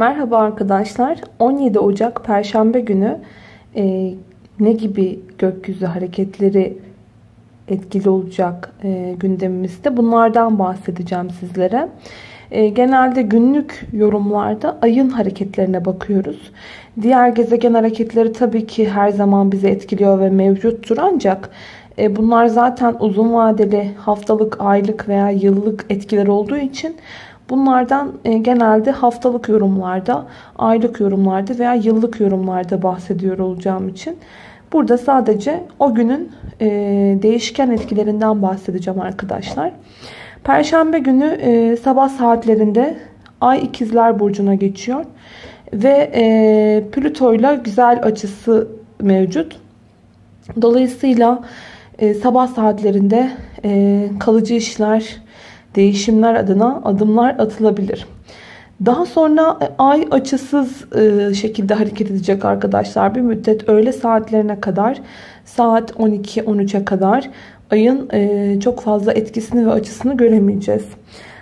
Merhaba arkadaşlar. 17 Ocak Perşembe günü e, ne gibi gökyüzü hareketleri etkili olacak e, gündemimizde bunlardan bahsedeceğim sizlere. E, genelde günlük yorumlarda ayın hareketlerine bakıyoruz. Diğer gezegen hareketleri tabii ki her zaman bizi etkiliyor ve mevcuttur ancak e, bunlar zaten uzun vadeli haftalık, aylık veya yıllık etkiler olduğu için Bunlardan e, genelde haftalık yorumlarda, aylık yorumlarda veya yıllık yorumlarda bahsediyor olacağım için. Burada sadece o günün e, değişken etkilerinden bahsedeceğim arkadaşlar. Perşembe günü e, sabah saatlerinde Ay ikizler burcuna geçiyor. Ve Plüto ile güzel açısı mevcut. Dolayısıyla sabah saatlerinde kalıcı işler, değişimler adına adımlar atılabilir. Daha sonra e, ay açısız e, şekilde hareket edecek arkadaşlar. Bir müddet öğle saatlerine kadar saat 12-13'e kadar ayın e, çok fazla etkisini ve açısını göremeyeceğiz.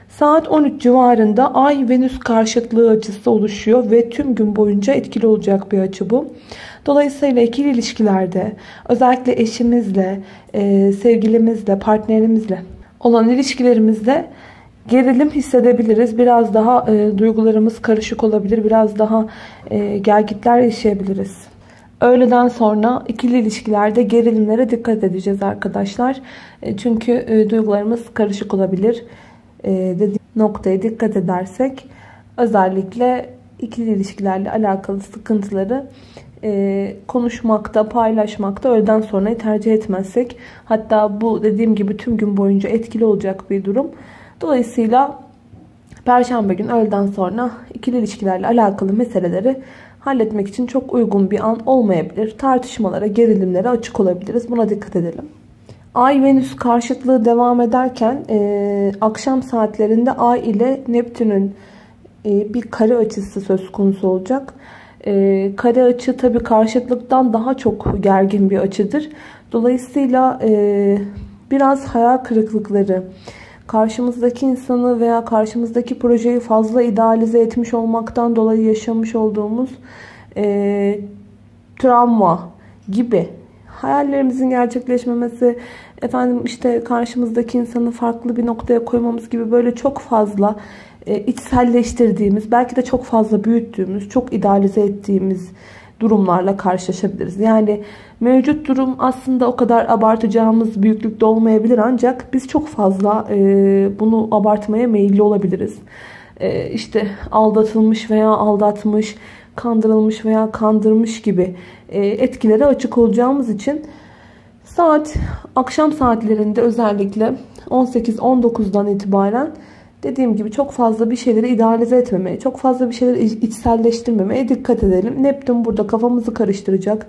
Saat 13 civarında ay venüs karşıtlığı açısı oluşuyor ve tüm gün boyunca etkili olacak bir açı bu. Dolayısıyla ikili ilişkilerde özellikle eşimizle, sevgilimizle, partnerimizle olan ilişkilerimizde gerilim hissedebiliriz. Biraz daha e, duygularımız karışık olabilir. Biraz daha e, gergitler yaşayabiliriz. Öğleden sonra ikili ilişkilerde gerilimlere dikkat edeceğiz arkadaşlar. E, çünkü e, duygularımız karışık olabilir. E, dediğim noktaya dikkat edersek özellikle ikili ilişkilerle alakalı sıkıntıları e, konuşmakta, paylaşmakta öğleden sonra tercih etmezsek hatta bu dediğim gibi tüm gün boyunca etkili olacak bir durum. Dolayısıyla Perşembe gün öğleden sonra ikili ilişkilerle alakalı meseleleri halletmek için çok uygun bir an olmayabilir. Tartışmalara, gerilimlere açık olabiliriz. Buna dikkat edelim. Ay Venüs karşıtlığı devam ederken e, akşam saatlerinde Ay ile Neptün'ün bir kare açısı söz konusu olacak. E, kare açı tabii karşıtlıktan daha çok gergin bir açıdır. Dolayısıyla e, biraz hayal kırıklıkları, karşımızdaki insanı veya karşımızdaki projeyi fazla idealize etmiş olmaktan dolayı yaşamış olduğumuz e, travma gibi hayallerimizin gerçekleşmemesi, efendim işte karşımızdaki insanı farklı bir noktaya koymamız gibi böyle çok fazla e, içselleştirdiğimiz, belki de çok fazla büyüttüğümüz, çok idealize ettiğimiz durumlarla karşılaşabiliriz. Yani mevcut durum aslında o kadar abartacağımız büyüklükte olmayabilir ancak biz çok fazla e, bunu abartmaya meyilli olabiliriz. E, işte aldatılmış veya aldatmış, kandırılmış veya kandırmış gibi e, etkilere açık olacağımız için saat akşam saatlerinde özellikle 18-19'dan itibaren Dediğim gibi çok fazla bir şeyleri idealize etmemeye, çok fazla bir şeyleri içselleştirmemeye dikkat edelim. Neptün burada kafamızı karıştıracak.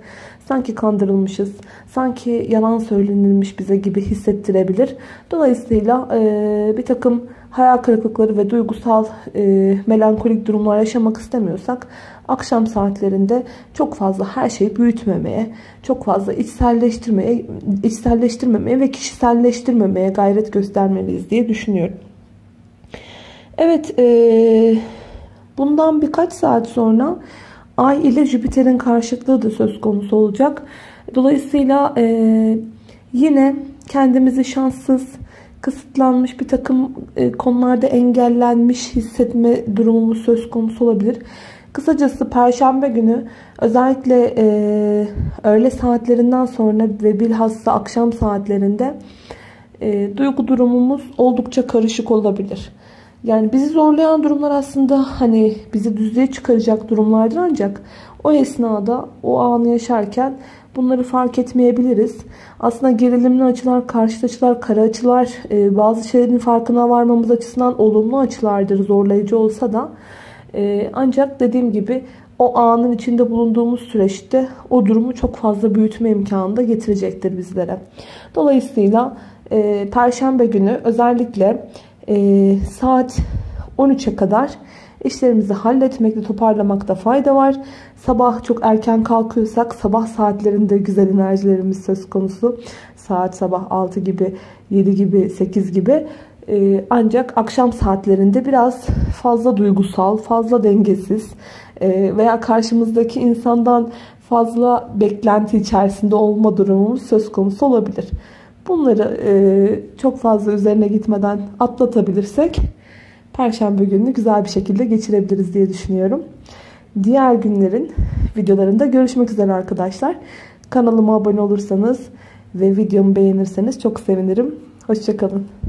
Sanki kandırılmışız, sanki yalan söylenilmiş bize gibi hissettirebilir. Dolayısıyla e, bir takım hayal kırıklıkları ve duygusal e, melankolik durumlar yaşamak istemiyorsak akşam saatlerinde çok fazla her şeyi büyütmemeye, çok fazla içselleştirmeye, içselleştirmemeye ve kişiselleştirmemeye gayret göstermeliyiz diye düşünüyorum. Evet e, bundan birkaç saat sonra Ay ile Jüpiter'in karşıtlığı da söz konusu olacak. Dolayısıyla e, yine kendimizi şanssız, kısıtlanmış bir takım e, konularda engellenmiş hissetme durumumuz söz konusu olabilir. Kısacası Perşembe günü özellikle e, öğle saatlerinden sonra ve bilhassa akşam saatlerinde e, duygu durumumuz oldukça karışık olabilir. Yani bizi zorlayan durumlar aslında hani bizi düzlüğe çıkaracak durumlardır ancak o esnada o anı yaşarken bunları fark etmeyebiliriz. Aslında gerilimli açılar, karşıt açılar, kara açılar e, bazı şeylerin farkına varmamız açısından olumlu açılardır zorlayıcı olsa da. E, ancak dediğim gibi o anın içinde bulunduğumuz süreçte o durumu çok fazla büyütme imkanı da getirecektir bizlere. Dolayısıyla e, Perşembe günü özellikle e, saat 13'e kadar işlerimizi halletmekte, toparlamakta fayda var. Sabah çok erken kalkıyorsak sabah saatlerinde güzel enerjilerimiz söz konusu. Saat sabah 6 gibi, 7 gibi, 8 gibi E, ancak akşam saatlerinde biraz fazla duygusal, fazla dengesiz e, veya karşımızdaki insandan fazla beklenti içerisinde olma durumumuz söz konusu olabilir. Bunları e, çok fazla üzerine gitmeden atlatabilirsek Perşembe gününü güzel bir şekilde geçirebiliriz diye düşünüyorum. Diğer günlerin videolarında görüşmek üzere arkadaşlar. Kanalıma abone olursanız ve videomu beğenirseniz çok sevinirim. Hoşçakalın.